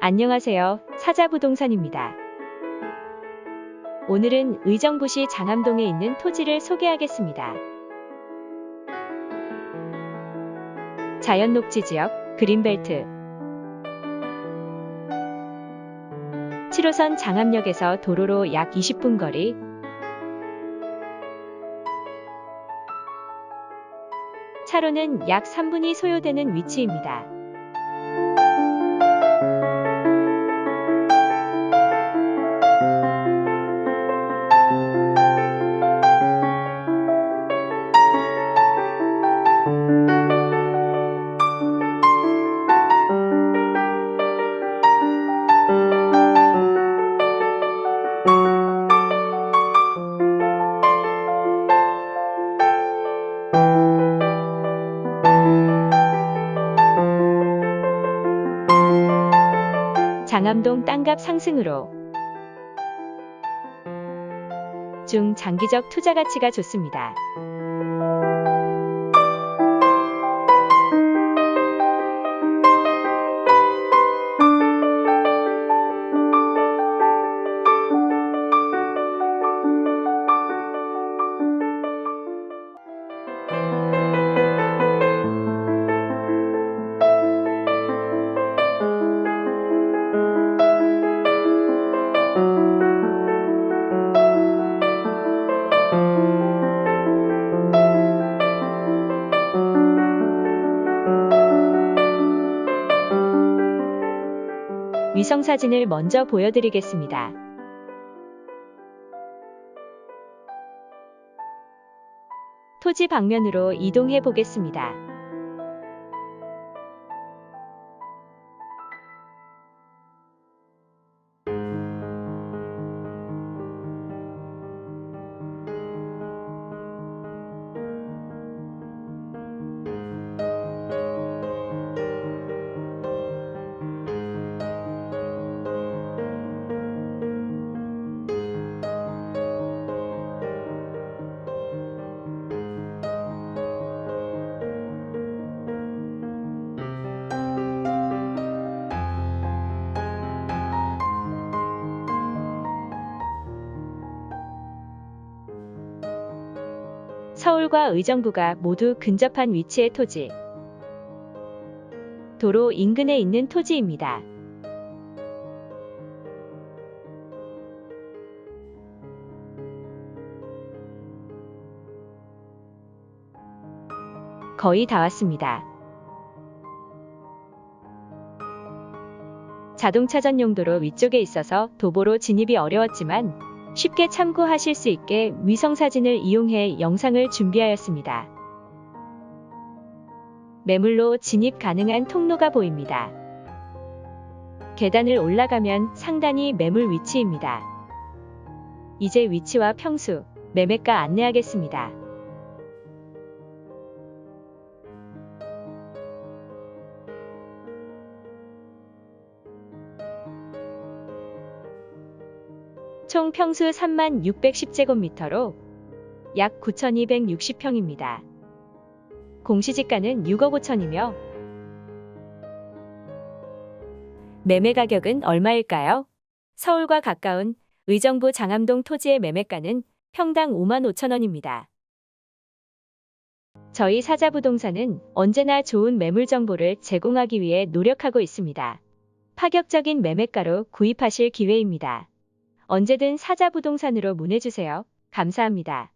안녕하세요. 사자부동산입니다. 오늘은 의정부시 장암동에 있는 토지를 소개하겠습니다. 자연 녹지 지역, 그린벨트. 7호선 장암역에서 도로로 약 20분 거리. 차로는 약 3분이 소요되는 위치입니다. 장암동 땅값 상승으로 중 장기적 투자 가치가 좋습니다. 위성 사진을 먼저 보여드리겠습니다. 토지 방면으로 이동해 보겠습니다. 서울과 의정부가 모두 근접한 위치의 토지. 도로 인근에 있는 토지입니다. 거의 다 왔습니다. 자동차 전 용도로 위쪽에 있어서 도보로 진입이 어려웠지만 쉽게 참고하실 수 있게 위성 사진을 이용해 영상을 준비하였습니다. 매물로 진입 가능한 통로가 보입니다. 계단을 올라가면 상단이 매물 위치입니다. 이제 위치와 평수, 매매가 안내하겠습니다. 총 평수 3만 610제곱미터로 약 9,260평입니다. 공시지가는 6억 5천이며 매매 가격은 얼마일까요? 서울과 가까운 의정부 장암동 토지의 매매가는 평당 5만 5천 원입니다. 저희 사자부동산은 언제나 좋은 매물 정보를 제공하기 위해 노력하고 있습니다. 파격적인 매매가로 구입하실 기회입니다. 언제든 사자부동산으로 문의주세요. 감사합니다.